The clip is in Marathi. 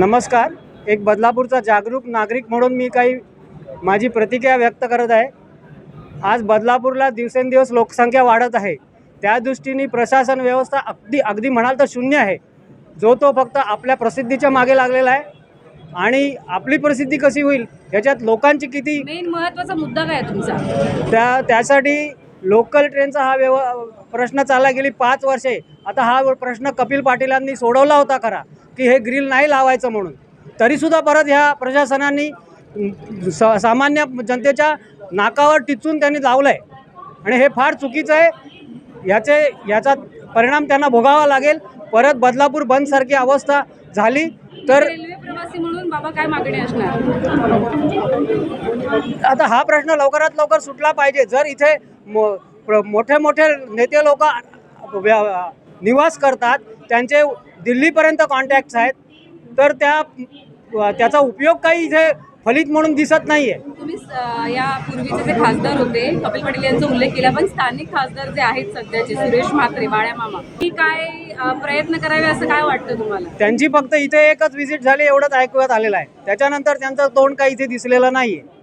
नमस्कार. एक बदलापूरचा जागरूक नागरिक म्हणून मी काही माझी प्रतिक्रिया व्यक्त करत आहे. आज बदलापूरला दिवसेंदिवस लोकसंख्या वाढत आहे. त्या दृष्टीने प्रशासन व्यवस्था अगदी अगदी म्हणाल तर शून्य आहे. जो तो फक्त आपल्या प्रसिद्धीच्या मागे लागलेला आहे आणि आपली प्रसिद्धी कशी होईल याच्यात लोकांची किती मेन महत्त्वाचा मुद्दा काय आहे तुमचा? त्या त्यासाठी लोकल ट्रेनचा हा व्यव प्रश्न चालला गेली पाच वर्षे. आता हा प्रश्न कपिल पाटीलांनी सोडवला होता खरा. की हे ग्रिल नाही लावायचं म्हणून. तरीसुद्धा परत ह्या प्रशासनाने स सामान्य जनतेच्या नाकावर टिचून त्यांनी लावलं आहे आणि हे फार चुकीचं आहे. याचे याचा परिणाम त्यांना भोगावा लागेल. परत बदलापूर बंदसारखी अवस्था झाली तर रेल्वे प्रवासी म्हणून बाबा काय मागणी असणार? आता हा प्रश्न लवकरात लवकर सुटला पाहिजे. जर इथे मोठे मोठे नेते लोक निवास करतात त्यांचे दिल्लीपर्यंत कॉन्टॅक्ट्स आहेत. तर त्या त्याचा उपयोग काही इथे फलित म्हणून दिसत नाही आहे तुम्ही या पूर्वीचे जे खासदार होते कपिल पाटील यांचा उल्लेख केला पण स्थानिक खासदार जे आहेत सध्याचे सुरेश म्हात्रे बाळ्या मामा की काय प्रयत्न करावे असं काय वाटतं तुम्हाला? त्यांची फक्त इथे एकच व्हिजिट झाली एवढंच ऐकण्यात आलेलं आहे. त्याच्यानंतर त्यांचं तोंड काही इथे दिसलेलं नाही आहे